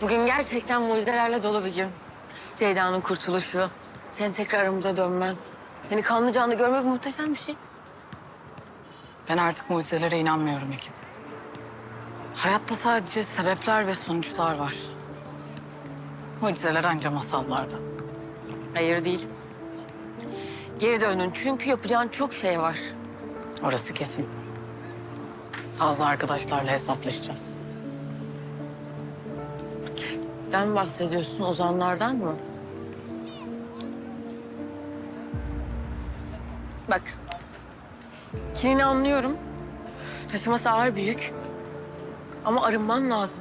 Bugün gerçekten mucizelerle dolu bir gün. Ceyda'nın kurtuluşu, senin tekrar aramıza dönmen. Seni kanlı canlı görmek muhteşem bir şey. Ben artık mucizelere inanmıyorum Ekim. Hayatta sadece sebepler ve sonuçlar var. Mucizeler anca masallarda. Hayır değil. Geri dönün çünkü yapacağın çok şey var. Orası kesin. Fazla arkadaşlarla hesaplaşacağız. Den bahsediyorsun ozanlardan mı? Bak. Kinini anlıyorum. Taşıması ağır büyük. Ama arınman lazım.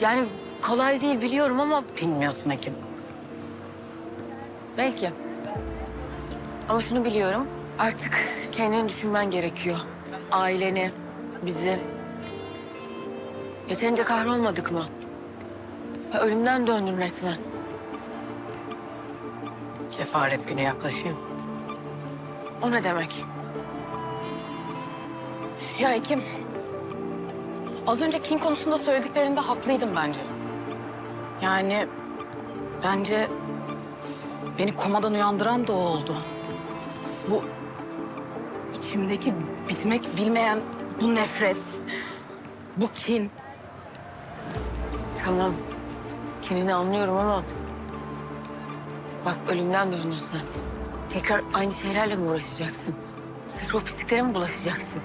Yani kolay değil biliyorum ama Bilmiyorsun Ekim. belki. Ama şunu biliyorum. Artık kendini düşünmen gerekiyor. Aileni, bizi. Yeterince kahrolmadık mı? Ölümden döndün resmen. Kefaret günü yaklaşıyor. O ne demek? Ya Ekim, az önce King konusunda söylediklerinde haklıydım bence. Yani bence beni komadan uyandıran da o oldu. Bu içimdeki bitmek bilmeyen bu nefret, bu kin. Tamam. Kendini anlıyorum ama... Bak ölümden döndün sen. Tekrar aynı şeylerle mi uğraşacaksın? Tekrar o pisliklere mi bulaşacaksın?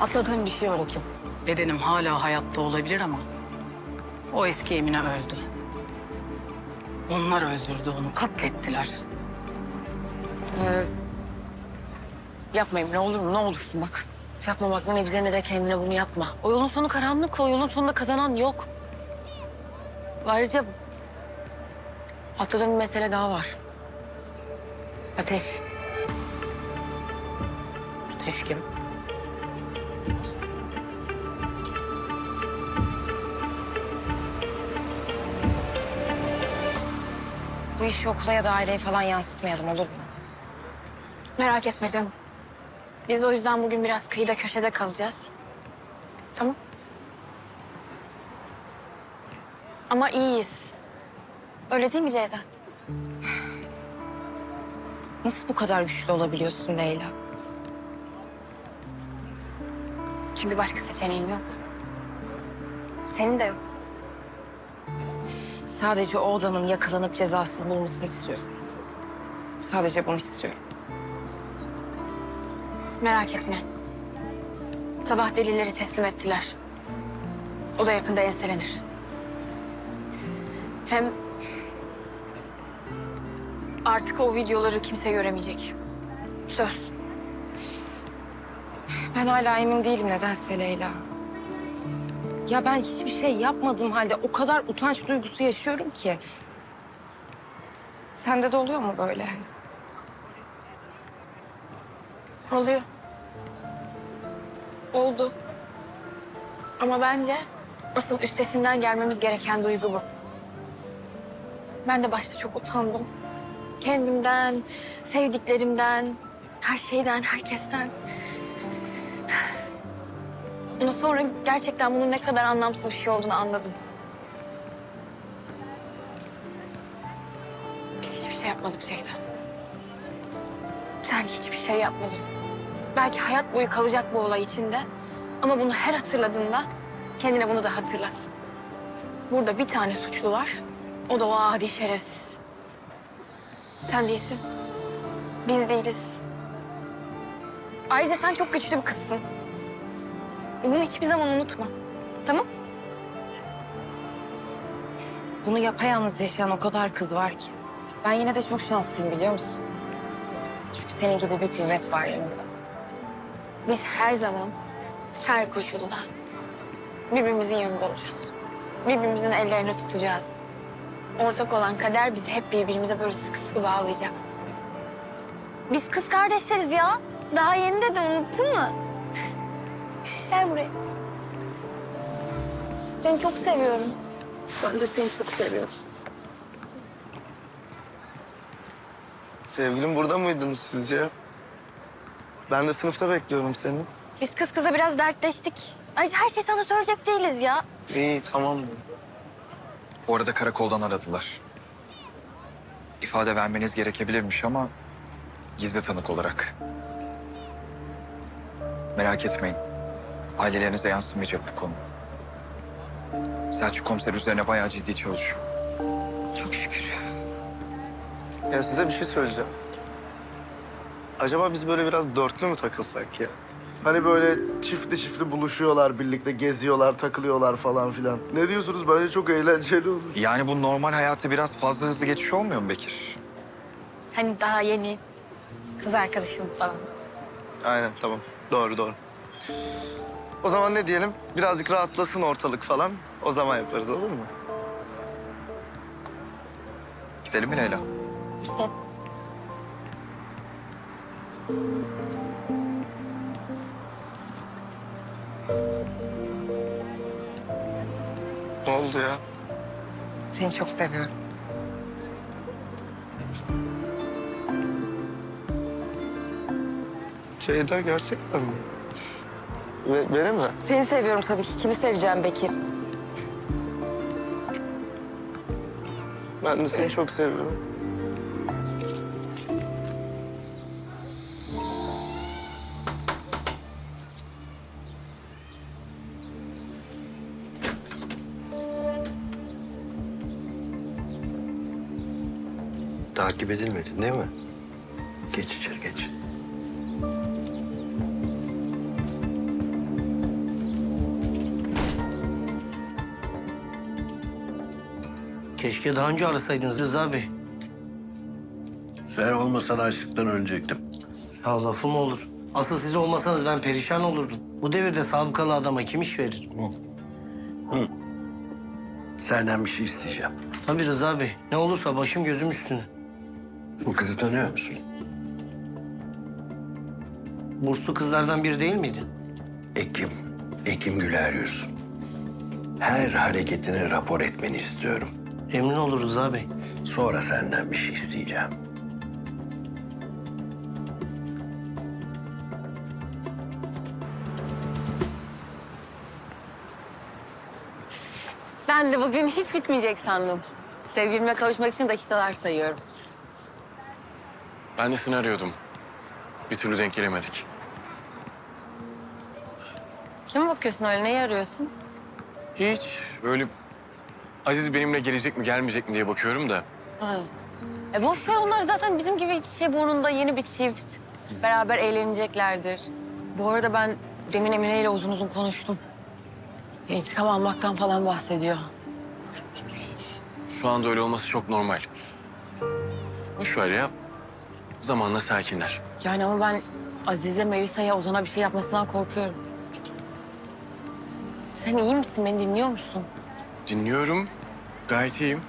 Atladığım bir şey var Ekim. Bedenim hala hayatta olabilir ama o eski Emine öldü. Onlar öldürdü onu, katlettiler. Ee, yapmayayım ne olur mu? Ne olursun bak. Yapma bak ne bize ne de kendine bunu yapma. O yolun sonu karanlık. O yolun sonunda kazanan yok. Ayrıca atladığım bir mesele daha var. Ateş. Ateş kim? Bu işi okula ya da aileye falan yansıtmayalım olur mu? Merak etme canım. Biz o yüzden bugün biraz kıyıda köşede kalacağız. Tamam. Ama iyiyiz. Öyle değil mi Ceyda? Nasıl bu kadar güçlü olabiliyorsun Leyla? Çünkü başka seçeneğim yok. Senin de yok. Sadece o adamın yakalanıp cezasını bulmasını istiyorum. Sadece bunu istiyorum. Merak etme. Sabah delilleri teslim ettiler. O da yakında enselenir. Hem artık o videoları kimse göremeyecek. Söz. Ben hala emin değilim nedense Leyla. Ya ben hiçbir şey yapmadığım halde o kadar utanç duygusu yaşıyorum ki. Sende de oluyor mu böyle? Oluyor. Oldu. Ama bence asıl üstesinden gelmemiz gereken duygu bu. Ben de başta çok utandım. Kendimden, sevdiklerimden, her şeyden, herkesten. Ama sonra gerçekten bunun ne kadar anlamsız bir şey olduğunu anladım. Biz hiçbir şey yapmadık Ceyda. Sen hiçbir şey yapmadın. Belki hayat boyu kalacak bu olay içinde. Ama bunu her hatırladığında kendine bunu da hatırlat. Burada bir tane suçlu var. O da o adi şerefsiz. Sen değilsin. Biz değiliz. Ayrıca sen çok güçlü bir kızsın. Bunu hiçbir zaman unutma. Tamam? Bunu yapayalnız yaşayan o kadar kız var ki. Ben yine de çok şanslıyım biliyor musun? Çünkü senin gibi bir kuvvet var yanımda. Biz her zaman, her koşulda birbirimizin yanında olacağız. Birbirimizin ellerini tutacağız. Ortak olan kader bizi hep birbirimize böyle sıkı sıkı bağlayacak. Biz kız kardeşleriz ya. Daha yeni dedim unuttun mu? Gel buraya. Seni çok seviyorum. Ben de seni çok seviyorum. Sevgilim burada mıydınız sizce? Ben de sınıfta bekliyorum seni. Biz kız kıza biraz dertleştik. Ayrıca her şeyi sana söyleyecek değiliz ya. İyi tamam. Bu arada karakoldan aradılar. İfade vermeniz gerekebilirmiş ama gizli tanık olarak. Merak etmeyin. Ailelerinize yansımayacak bu konu. Selçuk komiser üzerine bayağı ciddi çalışıyor. Çok şükür. Ya size bir şey söyleyeceğim. Acaba biz böyle biraz dörtlü mü takılsak ya? Hani böyle çiftli çiftli buluşuyorlar birlikte, geziyorlar, takılıyorlar falan filan. Ne diyorsunuz? Bence çok eğlenceli olur. Yani bu normal hayatı biraz fazla hızlı geçiş olmuyor mu Bekir? Hani daha yeni kız arkadaşım falan. Aynen tamam. Doğru doğru. O zaman ne diyelim? Birazcık rahatlasın ortalık falan. O zaman yaparız olur mu? Gidelim mi Leyla? İşte Ne oldu ya? Seni çok seviyorum. Ceyda gerçekten mi? Ve, beni mi? Seni seviyorum tabii ki. Kimi seveceğim Bekir? Ben de seni çok seviyorum. Takip edilmedin değil mi? Geç içeri geç. Keşke daha önce arasaydınız Rıza Bey. Sen olmasan açlıktan ölecektim. Ya lafı mı olur? Asıl siz olmasanız ben perişan olurdum. Bu devirde sabıkalı adama kim iş verir? Senden bir şey isteyeceğim. Tabii Rıza Bey. Ne olursa başım gözüm üstüne. Bu kızı tanıyor musun? Burslu kızlardan biri değil miydin? Ekim. Ekim Güler Yüz. Her hareketini rapor etmeni istiyorum. Emin olur Rıza Bey. Sonra senden bir şey isteyeceğim. Ben de bugün hiç bitmeyecek sandım. Sevgilime kavuşmak için dakikalar sayıyorum. Ben de seni arıyordum. Bir türlü denk gelemedik. Kime bakıyorsun öyle? Neyi arıyorsun? Hiç. Böyle Aziz benimle gelecek mi gelmeyecek mi diye bakıyorum da. Ha. E boş ver onları zaten bizim gibi çiçeği burnunda yeni bir çift. Beraber eğleneceklerdir. Bu arada ben demin Emine ile uzun uzun konuştum. İntikam almaktan falan bahsediyor. Şu anda öyle olması çok normal. Boş ver ya. Zamanla sakinler. Yani ama ben Azize, Melisa'ya, Ozan'a bir şey yapmasından korkuyorum. Sen iyi misin? Beni dinliyor musun? Dinliyorum. Gayet iyiyim.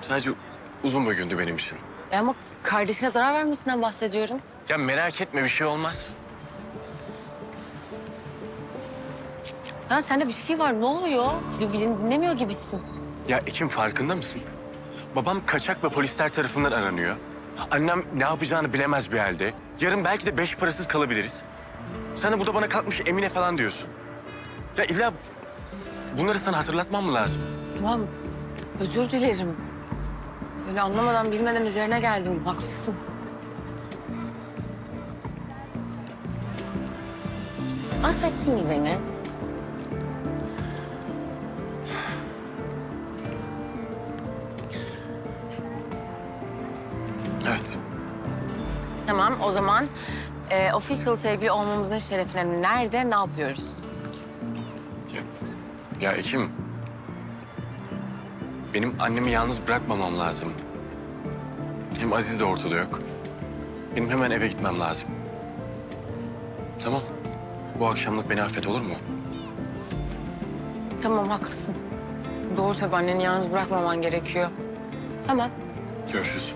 Sadece uzun bir gündü benim için. E ama kardeşine zarar vermesinden bahsediyorum. Ya merak etme bir şey olmaz. Ferhat sende bir şey var. Ne oluyor? Bir Beni dinlemiyor gibisin. Ya Ekim farkında mısın? Babam kaçak ve polisler tarafından aranıyor. Annem ne yapacağını bilemez bir halde. Yarın belki de beş parasız kalabiliriz. Sen de burada bana kalkmış Emine falan diyorsun. Ya illa bunları sana hatırlatmam mı lazım? Tamam. Özür dilerim. Böyle anlamadan bilmeden üzerine geldim. Haklısın. Affetsin beni. O zaman e, official sevgili olmamızın şerefine nerede ne yapıyoruz? Ya, ya Ekim. Benim annemi yalnız bırakmamam lazım. Hem Aziz de ortada yok. Benim hemen eve gitmem lazım. Tamam. Bu akşamlık beni affet olur mu? Tamam haklısın. Doğru tabii anneni yalnız bırakmaman gerekiyor. Tamam. Görüşürüz.